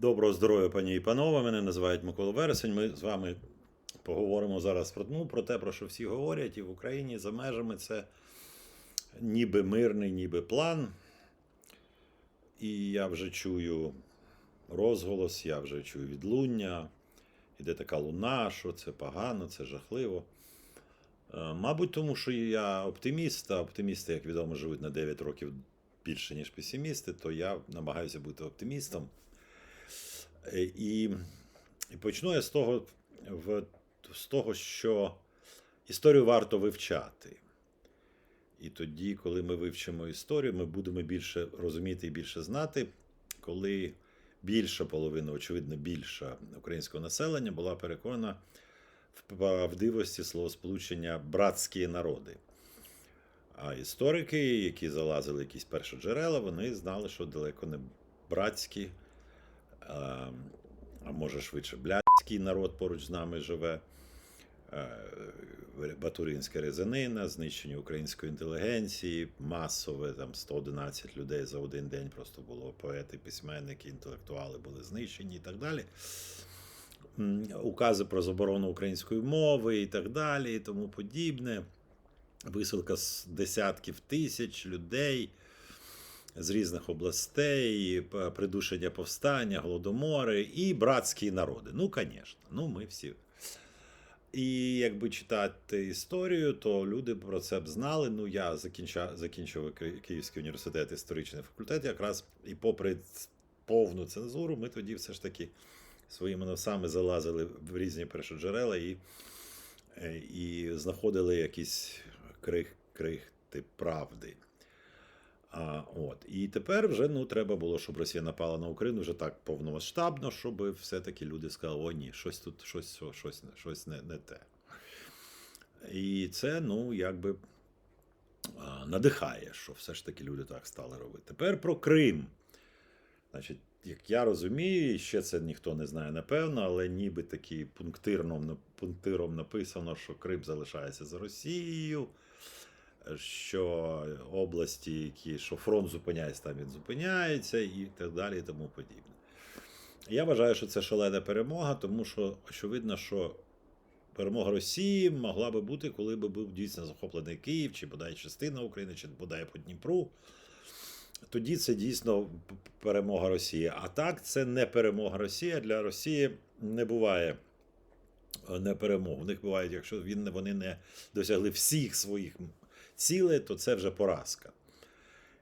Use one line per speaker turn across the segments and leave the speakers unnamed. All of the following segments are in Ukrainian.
Доброго здоров'я, пані і панове. Мене називають Микола Вересень. Ми з вами поговоримо зараз про, ну, про те, про що всі говорять, і в Україні за межами це ніби мирний, ніби план. І я вже чую розголос, я вже чую відлуння. Іде така луна, що це погано, це жахливо. Е, Мабуть, тому що я оптиміст, а оптимісти, як відомо, живуть на 9 років більше, ніж песимісти, то я намагаюся бути оптимістом. Е, І, і почну я з того, в, з того, що історію варто вивчати. І тоді, коли ми вивчимо історію, ми будемо більше розуміти і більше знати, коли більша половина, очевидно, більша українського населення була переконана в правдивості словосполучення братські народи. А історики, які залазили якісь перші джерела, вони знали, що далеко не братські, а, а може швидше блядський народ поруч з нами живе. Е, Батуринська резанина, знищення української інтелігенції, масове там 111 людей за один день просто було поети, письменники, інтелектуали були знищені і так далі. Укази про заборону української мови і так далі, і тому подібне. Висилка з десятків тисяч людей з різних областей, придушення повстання, голодомори і братські народи. Ну, звісно, ну ми всі. І якби читати історію, то люди про це б знали. Ну, я закінча, закінчив Київський університет історичний факультет, якраз і попри повну цензуру, ми тоді все ж таки своїми носами залазили в різні першоджерела і, е, і знаходили якісь крих, крихти правди. А, от. І тепер вже ну, треба було, щоб Росія напала на Україну вже так повномасштабно, щоб все-таки люди сказали, о ні, щось тут, щось, щось, щось не, не те. І це, ну, якби надихає, що все ж таки люди так стали робити. Тепер про Крим. Значить, як я розумію, ще це ніхто не знає напевно, але ніби такі пунктирно, пунктиром написано, що Крим залишається за Росією що області, які що фронт зупиняється, там він зупиняється, і так далі, і тому подібне. Я вважаю, що це шалена перемога, тому що очевидно, що перемога Росії могла би бути, коли би був дійсно захоплений Київ, чи бодай частина України, чи бодай по Дніпру. Тоді це дійсно перемога Росії. А так, це не перемога Росії. Для Росії не буває е, не перемог. У них бувають, якщо він, вони не досягли всіх своїх цілей, то це вже поразка.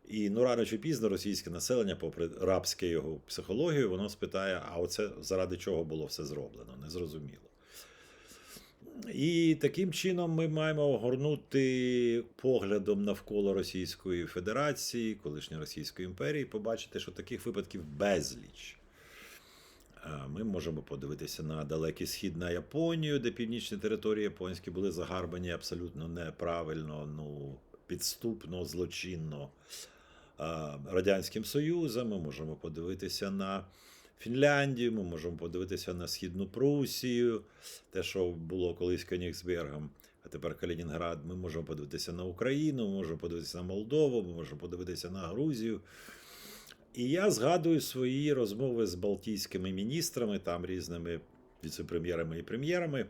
І ну рано чи пізно російське населення, попри рабське його психологію, воно спитає: а оце заради чого було все зроблено? Незрозуміло. І таким чином ми маємо огорнути поглядом навколо Російської Федерації, колишньої Російської імперії, побачити, що таких випадків безліч. А Ми можемо подивитися на далекий схід на Японію, де північні території японські були загарбані абсолютно неправильно, ну, підступно, злочинно Радянським Союзом. Ми можемо подивитися на Фінляндію, ми можемо подивитися на Східну Прусію, те, що було колись Кенігсбергом, а тепер Калінінград. Ми можемо подивитися на Україну, ми можемо подивитися на Молдову, ми можемо подивитися на Грузію. І я згадую свої розмови з балтійськими міністрами, там різними віцепрем'єрами і прем'єрами,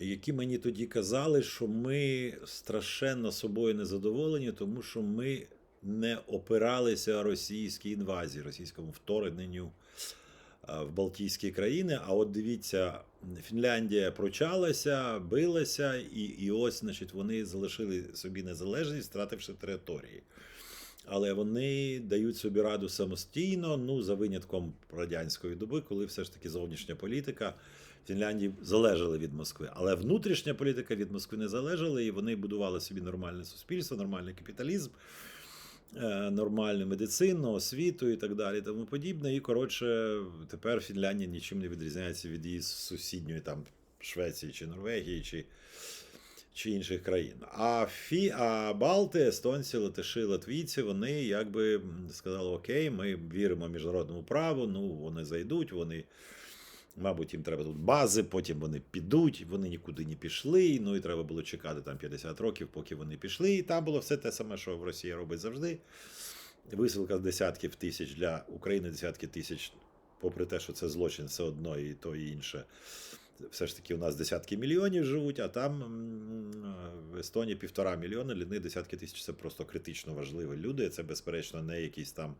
які мені тоді казали, що ми страшенно собою незадоволені, тому що ми не опиралися російській інвазії, російському вторгненню в Балтійські країни. А от дивіться, Фінляндія прочалася, билася, і, і ось, значить, вони залишили собі незалежність, втративши території. Але вони дають собі раду самостійно, ну за винятком радянської доби, коли все ж таки зовнішня політика Фінляндії залежала від Москви. Але внутрішня політика від Москви не залежала, і вони будували собі нормальне суспільство, нормальний капіталізм, е, нормальну медицину, освіту і так далі, тому подібне. І коротше, тепер Фінляндія нічим не відрізняється від її сусідньої там Швеції чи Норвегії, чи чи інших країн. А Фі, а Балти, естонці, латиші, латвійці, вони якби сказали: Окей, ми віримо міжнародному праву, ну вони зайдуть, вони. Мабуть, їм треба тут бази, потім вони підуть, вони нікуди не пішли. Ну і треба було чекати там 50 років, поки вони пішли. І там було все те саме, що в Росії робить завжди. висилка десятків тисяч для України десятки тисяч, попри те, що це злочин все одно і то і інше. Все ж таки, у нас десятки мільйонів живуть, а там в Естонії півтора мільйона, для них десятки тисяч це просто критично важливі люди. Це, безперечно, не якісь там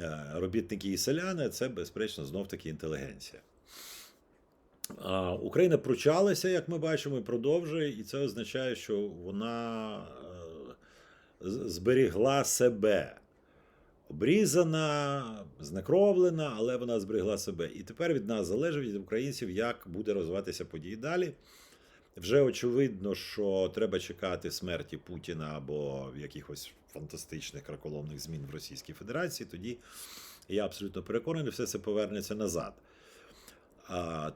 е, робітники і селяни, це, безперечно, знов таки інтелігенція. Україна пручалася, як ми бачимо, і продовжує, і це означає, що вона е, зберігла себе. Обрізана, знекровлена, але вона зберегла себе. І тепер від нас залежить від українців, як буде розвиватися події далі. Вже очевидно, що треба чекати смерті Путіна або якихось фантастичних краколомних змін в Російській Федерації. Тоді я абсолютно переконаний, все це повернеться назад.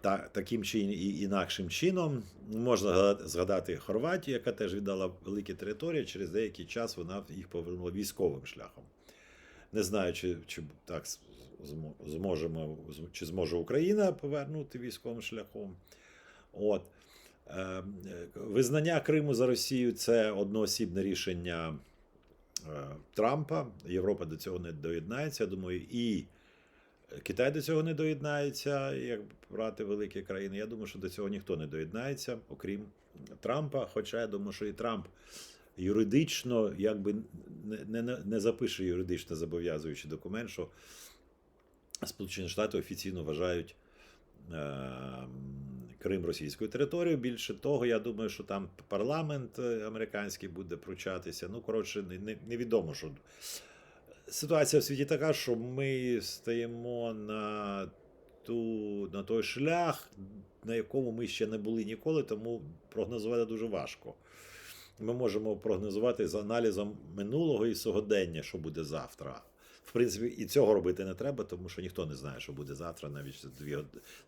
Та, таким чи інакшим чином можна згадати Хорватію, яка теж віддала великі території. Через деякий час вона їх повернула військовим шляхом. Не знаю, чи, чи так змо- зможемо, чи зможе Україна повернути військовим шляхом. От. Е, е, Визнання Криму за Росію це одноосібне рішення е, Трампа. Європа до цього не доєднається. Я думаю, і Китай до цього не доєднається, як брати великі країни. Я думаю, що до цього ніхто не доєднається, окрім Трампа. Хоча я думаю, що і Трамп юридично якби не, не, не запише юридично зобов'язуючий документ, що Сполучені Штати офіційно вважають е, Крим російською територією. Більше того, я думаю, що там парламент е, американський буде пручатися. Ну, коротше, не, не, невідомо, що ситуація в світі така, що ми стаємо на, ту, на той шлях, на якому ми ще не були ніколи, тому прогнозувати дуже важко. Ми можемо прогнозувати з аналізом минулого і сьогодення, що буде завтра. В принципі, і цього робити не треба, тому що ніхто не знає, що буде завтра, навіть за дві,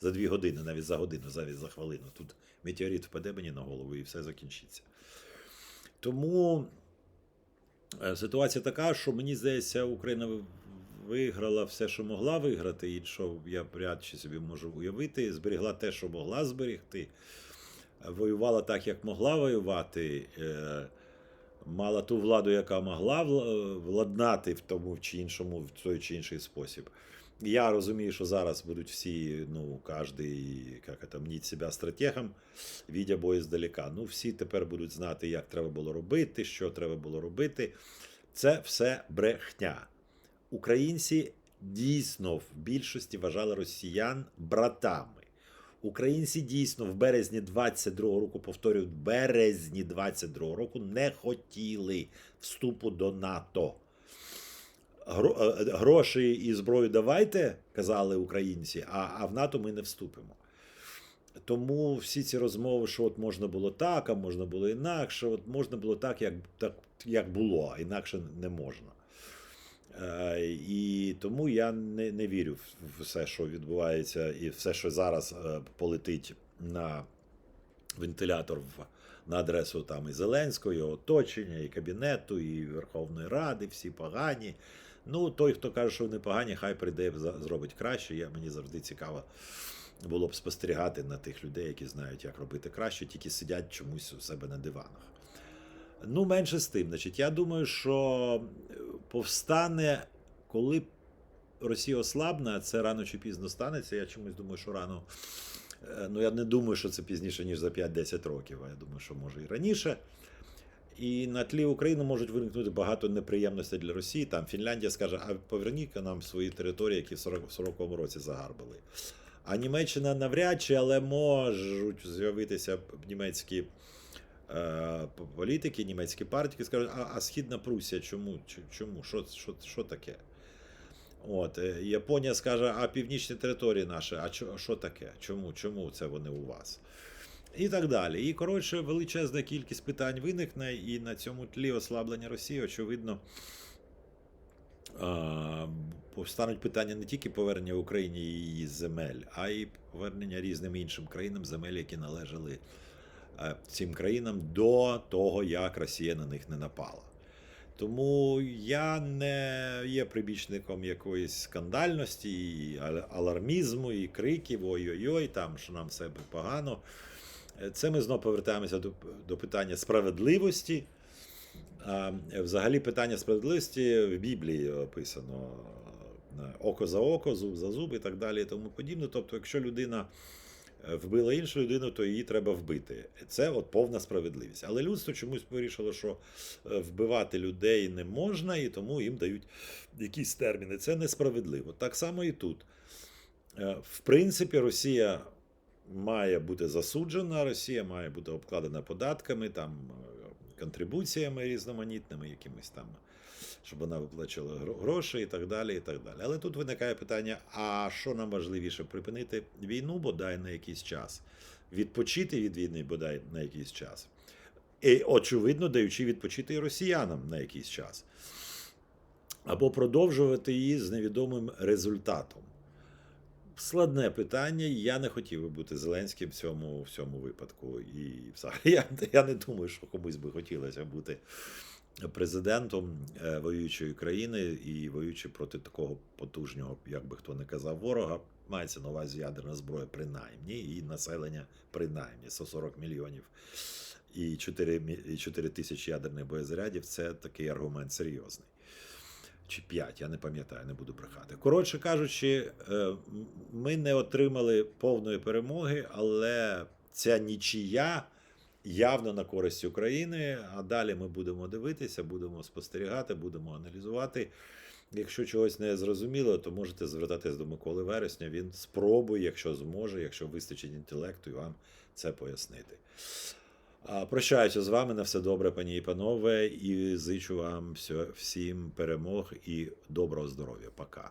за дві години, навіть за годину, навіть за хвилину. Тут метеорит впаде мені на голову і все закінчиться. Тому е, ситуація така, що мені здається, Україна виграла все, що могла виграти, і що я вряд чи собі можу уявити, зберігла те, що могла зберегти, воювала так, як могла воювати. е, Мала ту владу, яка могла владнати в тому чи іншому, в той чи інший спосіб. Я розумію, що зараз будуть всі, ну, кожний, як це, мніть себе стратегом, відя бою здалека. Ну, всі тепер будуть знати, як треба було робити, що треба було робити. Це все брехня. Українці дійсно в більшості вважали росіян братами. Українці дійсно в березні 22-го року, повторюю, в березні 22-го року не хотіли вступу до НАТО. Е, Гроші і зброю давайте, казали українці, а, а в НАТО ми не вступимо. Тому всі ці розмови, що от можна було так, а можна було інакше, от можна було так, як, так, як було, а інакше не можна. Е, І тому я не, не вірю в все, що відбувається, і все, що зараз е, полетить на вентилятор в, на адресу там і Зеленського, і оточення, і кабінету, і Верховної Ради, всі погані. Ну, той, хто каже, що вони погані, хай прийде зробить краще. Я, мені завжди цікаво було б спостерігати на тих людей, які знають, як робити краще, тільки сидять чомусь у себе на диванах. Ну, менше з тим, значить, я думаю, що повстане, коли Росія ослабне, це рано чи пізно станеться. Я чомусь думаю, що рано. Е, Ну, я не думаю, що це пізніше, ніж за 5-10 років, а я думаю, що може і раніше. І на тлі України можуть виникнути багато неприємностей для Росії. Там Фінляндія скаже, а поверніть нам свої території, які в 40 в 40-му році загарбали. А Німеччина навряд чи, але можуть з'явитися німецькі е, політики, німецькі партії, скажуть, а, а Східна Прусія, чому? Чому? Що, що, що таке? От, е, Японія скаже, а північні території наші, а чо- що таке? Чому? Чому це вони у вас? І так далі. І, коротше, величезна кількість питань виникне, і на цьому тлі ослаблення Росії, очевидно, а, повстануть питання не тільки повернення Україні її земель, а й повернення різним іншим країнам земель, які належали е, цим країнам до того, як Росія на них не напала. Тому я не є прибічником якоїсь скандальності, і алармізму, і криків ой-ой-ой, там що нам все погано. Е, Це ми знову повертаємося до, до питання справедливості. А, е, взагалі питання справедливості в Біблії описано е, око за око, зуб за зуб і так далі, і тому подібне. Тобто, якщо людина е, вбила іншу людину, то її треба вбити. Це от повна справедливість. Але людство чомусь вирішило, що е, вбивати людей не можна, і тому їм дають якісь терміни. Це несправедливо. Так само і тут. Е, В принципі, Росія має бути засуджена, Росія має бути обкладена податками, там е, контрибуціями різноманітними, якимись там, щоб вона виплачувала гроші і так далі. і так далі. Але тут виникає питання: а що нам важливіше припинити війну, бодай на якийсь час, відпочити від війни, бодай на якийсь час. І, очевидно, даючи відпочити росіянам на якийсь час. Або продовжувати її з невідомим результатом. Складне питання. Я не хотів би бути Зеленським в цьому, в цьому випадку. І взагалі я, я не думаю, що комусь би хотілося бути президентом е, воюючої країни і воюючи проти такого потужного, як би хто не казав, ворога. Мається на увазі ядерна зброя, принаймні, і населення принаймні 140 мільйонів і 4, 4 тисячі ядерних боєзарядів це такий аргумент серйозний. Чи 5, я не пам'ятаю, не буду брехати. Коротше кажучи, е, ми не отримали повної перемоги, але ця нічия явно на користь України. А далі ми будемо дивитися, будемо спостерігати, будемо аналізувати. Якщо чогось не зрозуміло, то можете звертатись до Миколи Вересня. Він спробує, якщо зможе, якщо вистачить інтелекту, і вам це пояснити. Прощаюся з вами на все добре, пані і панове, і зичу вам всім перемог і доброго здоров'я. Пока.